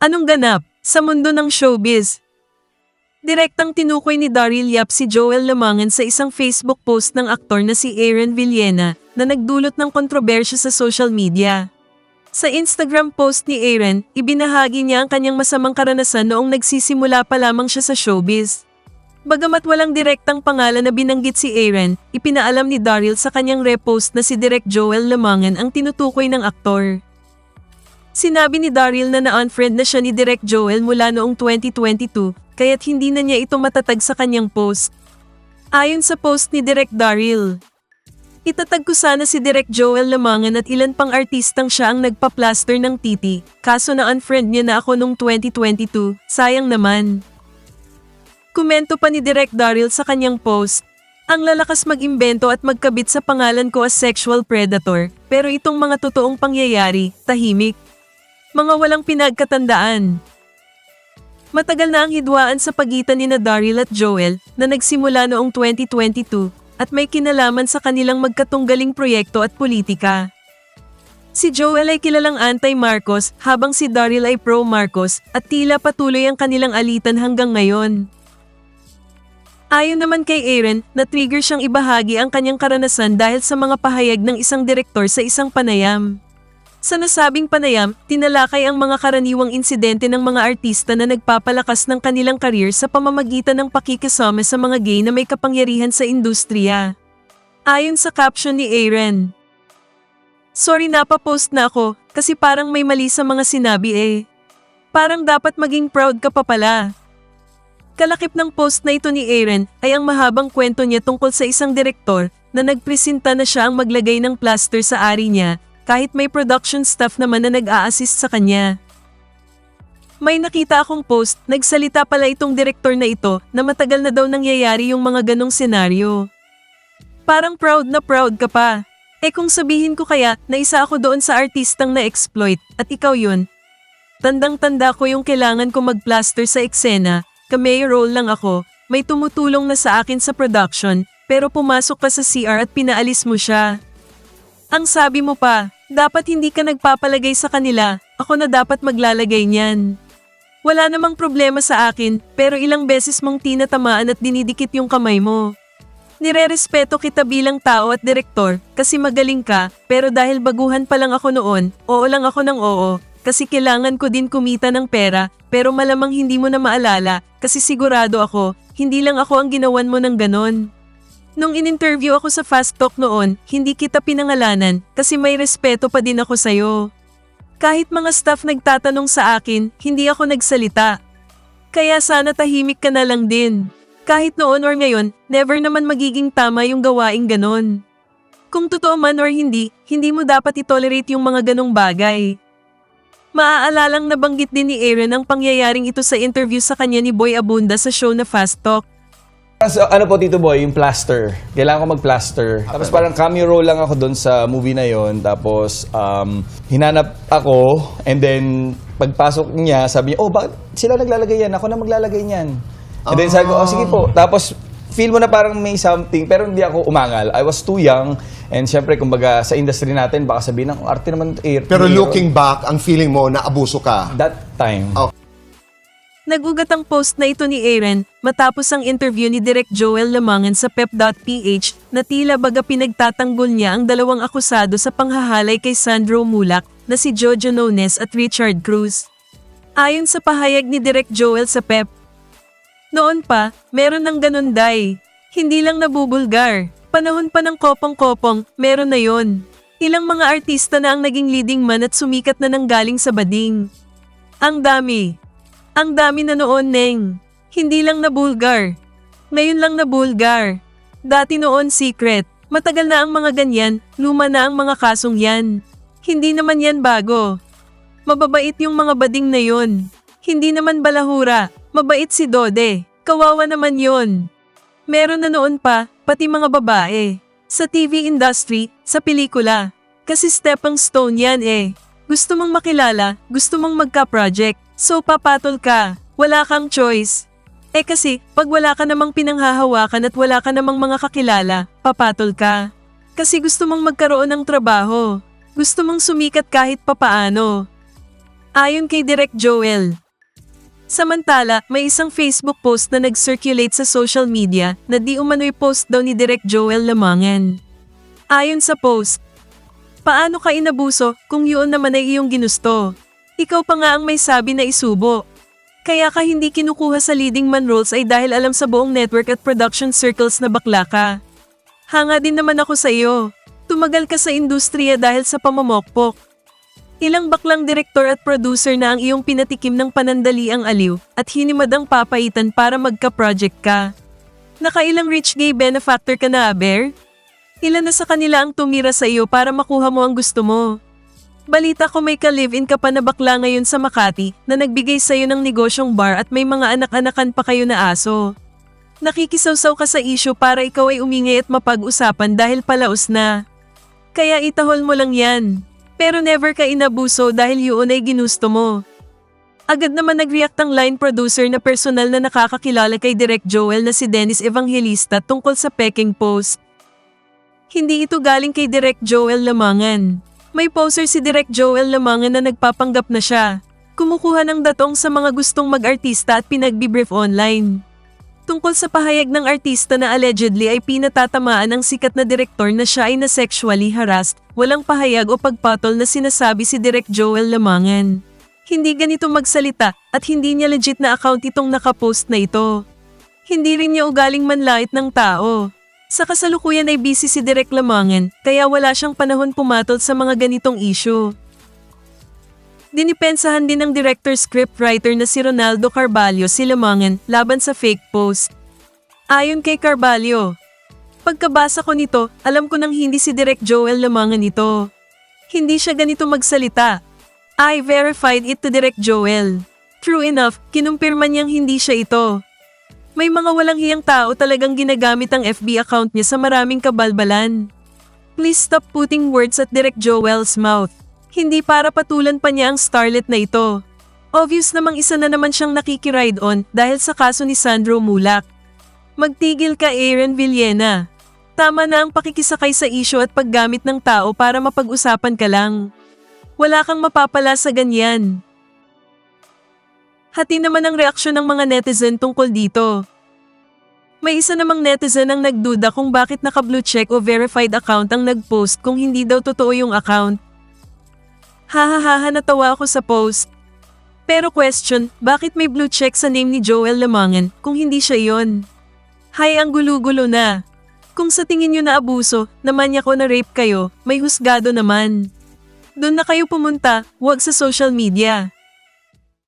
Anong ganap sa mundo ng showbiz? Direktang tinukoy ni Daryl Yap si Joel Lamangan sa isang Facebook post ng aktor na si Aaron Villena na nagdulot ng kontrobersya sa social media. Sa Instagram post ni Aaron, ibinahagi niya ang kanyang masamang karanasan noong nagsisimula pa lamang siya sa showbiz. Bagamat walang direktang pangalan na binanggit si Aaron, ipinaalam ni Daryl sa kanyang repost na si Direk Joel Lamangan ang tinutukoy ng aktor. Sinabi ni Daryl na na-unfriend na siya ni Direk Joel mula noong 2022, kaya't hindi na niya ito matatag sa kanyang post. Ayon sa post ni Direk Daryl, Itatag ko sana si Direk Joel Lamangan at ilan pang artistang siya ang nagpa-plaster ng titi, kaso na-unfriend niya na ako noong 2022, sayang naman. Komento pa ni Direk Daryl sa kanyang post, ang lalakas mag-imbento at magkabit sa pangalan ko as sexual predator, pero itong mga totoong pangyayari, tahimik. Mga walang pinagkatandaan. Matagal na ang hidwaan sa pagitan ni Daryl at Joel na nagsimula noong 2022 at may kinalaman sa kanilang magkatunggaling proyekto at politika. Si Joel ay kilalang anti-Marcos habang si Daryl ay pro-Marcos at tila patuloy ang kanilang alitan hanggang ngayon. Ayon naman kay Aaron, na-trigger siyang ibahagi ang kanyang karanasan dahil sa mga pahayag ng isang direktor sa isang panayam. Sa nasabing panayam, tinalakay ang mga karaniwang insidente ng mga artista na nagpapalakas ng kanilang karir sa pamamagitan ng pakikisama sa mga gay na may kapangyarihan sa industriya. Ayon sa caption ni Aaron, Sorry napapost na ako kasi parang may mali sa mga sinabi eh. Parang dapat maging proud ka pa pala. Kalakip ng post na ito ni Aaron ay ang mahabang kwento niya tungkol sa isang direktor na nagpresenta na siya ang maglagay ng plaster sa ari niya kahit may production staff naman na nag-a-assist sa kanya. May nakita akong post, nagsalita pala itong direktor na ito na matagal na daw nangyayari yung mga ganong senaryo. Parang proud na proud ka pa. Eh kung sabihin ko kaya na isa ako doon sa artistang na-exploit at ikaw yun, tandang-tanda ko yung kailangan ko mag-plaster sa eksena, cameo role lang ako, may tumutulong na sa akin sa production, pero pumasok ka sa CR at pinaalis mo siya. Ang sabi mo pa, dapat hindi ka nagpapalagay sa kanila, ako na dapat maglalagay niyan. Wala namang problema sa akin, pero ilang beses mong tinatamaan at dinidikit yung kamay mo. Nirerespeto kita bilang tao at direktor kasi magaling ka, pero dahil baguhan pa lang ako noon, oo lang ako ng oo, kasi kailangan ko din kumita ng pera, pero malamang hindi mo na maalala kasi sigurado ako, hindi lang ako ang ginawan mo ng ganon. Nung in-interview ako sa Fast Talk noon, hindi kita pinangalanan kasi may respeto pa din ako sa'yo. Kahit mga staff nagtatanong sa akin, hindi ako nagsalita. Kaya sana tahimik ka na lang din. Kahit noon or ngayon, never naman magiging tama yung gawaing ganon. Kung totoo man or hindi, hindi mo dapat itolerate yung mga ganong bagay. Maaalalang nabanggit din ni Aaron ang pangyayaring ito sa interview sa kanya ni Boy Abunda sa show na Fast Talk. So, ano po, Tito Boy, yung plaster. Kailangan ko mag-plaster. Tapos parang cameo role lang ako doon sa movie na yon. Tapos, um, hinanap ako. And then, pagpasok niya, sabi niya, oh, bakit sila naglalagay yan? Ako na maglalagay niyan. And then sabi ko, oh, sige po. Tapos, feel mo na parang may something, pero hindi ako umangal. I was too young. And syempre, kumbaga, sa industry natin, baka sabihin ng arte naman. Eh, Pero looking back, ang feeling mo na abuso ka. That time. Oh. Nagugat ang post na ito ni Aaron matapos ang interview ni Direk Joel Lamangan sa pep.ph na tila baga pinagtatanggol niya ang dalawang akusado sa panghahalay kay Sandro Mulak na si Jojo Nones at Richard Cruz. Ayon sa pahayag ni Direk Joel sa pep, Noon pa, meron ng ganun day. Hindi lang nabubulgar. Panahon pa ng kopong-kopong, meron na yon. Ilang mga artista na ang naging leading man at sumikat na nanggaling sa bading. Ang dami. Ang dami na noon, Neng. Hindi lang na bulgar. Ngayon lang na bulgar. Dati noon secret. Matagal na ang mga ganyan, luma na ang mga kasong yan. Hindi naman yan bago. Mababait yung mga bading na yon. Hindi naman balahura. Mabait si Dode. Kawawa naman yon. Meron na noon pa, pati mga babae. Sa TV industry, sa pelikula. Kasi stepping stone yan eh. Gusto mong makilala, gusto mong magka-project. So papatol ka, wala kang choice. Eh kasi, pag wala ka namang pinanghahawakan at wala ka namang mga kakilala, papatol ka. Kasi gusto mong magkaroon ng trabaho. Gusto mong sumikat kahit papaano. Ayon kay Direk Joel. Samantala, may isang Facebook post na nag-circulate sa social media na di umano'y post daw ni Direk Joel Lamangan. Ayon sa post, Paano ka inabuso kung yun naman ay iyong ginusto? Ikaw pa nga ang may sabi na isubo. Kaya ka hindi kinukuha sa leading man roles ay dahil alam sa buong network at production circles na bakla ka. Hanga din naman ako sa iyo. Tumagal ka sa industriya dahil sa pamamokpok. Ilang baklang direktor at producer na ang iyong pinatikim ng panandaliang aliw at hinimad ang papaitan para magka-project ka. Nakailang rich gay benefactor ka na, Aber? Ilan na sa kanila ang tumira sa iyo para makuha mo ang gusto mo? Balita ko may ka-live-in ka pa na bakla ngayon sa Makati na nagbigay sa iyo ng negosyong bar at may mga anak-anakan pa kayo na aso. Nakikisawsaw ka sa issue para ikaw ay umingay at mapag-usapan dahil palaos na. Kaya itahol mo lang yan. Pero never ka inabuso dahil yun ay ginusto mo. Agad naman nag-react ang line producer na personal na nakakakilala kay Direk Joel na si Dennis Evangelista tungkol sa peking post. Hindi ito galing kay Direk Joel Lamangan. May poster si Direk Joel Lamangan na nagpapanggap na siya. Kumukuha ng datong sa mga gustong mag-artista at pinagbibrief online. Tungkol sa pahayag ng artista na allegedly ay pinatatamaan ng sikat na direktor na siya ay na sexually harassed, walang pahayag o pagpatol na sinasabi si Direk Joel Lamangan. Hindi ganito magsalita at hindi niya legit na account itong nakapost na ito. Hindi rin niya ugaling manlait ng tao. Sa kasalukuyan ay busy si Direk Lamangan, kaya wala siyang panahon pumatol sa mga ganitong issue. Dinipensahan din ng director scriptwriter na si Ronaldo Carballo si Lamangan laban sa fake post. Ayon kay Carballo, Pagkabasa ko nito, alam ko nang hindi si Direk Joel Lamangan ito. Hindi siya ganito magsalita. I verified it to Direk Joel. True enough, kinumpirma niyang hindi siya ito. May mga walang hiyang tao talagang ginagamit ang FB account niya sa maraming kabalbalan. Please stop putting words at Direk Joel's mouth. Hindi para patulan pa niya ang starlet na ito. Obvious namang isa na naman siyang nakikiride on dahil sa kaso ni Sandro Mulak. Magtigil ka Aaron Villena. Tama na ang pakikisakay sa isyo at paggamit ng tao para mapag-usapan ka lang. Wala kang mapapala sa ganyan. Hati naman ang reaksyon ng mga netizen tungkol dito. May isa namang netizen ang nagduda kung bakit naka-blue check o verified account ang nag-post kung hindi daw totoo yung account. Hahaha natawa ako sa post. Pero question, bakit may blue check sa name ni Joel Lamangan kung hindi siya yon? Hay ang gulo-gulo na. Kung sa tingin nyo na abuso, namanyak o na rape kayo, may husgado naman. Doon na kayo pumunta, huwag sa social media.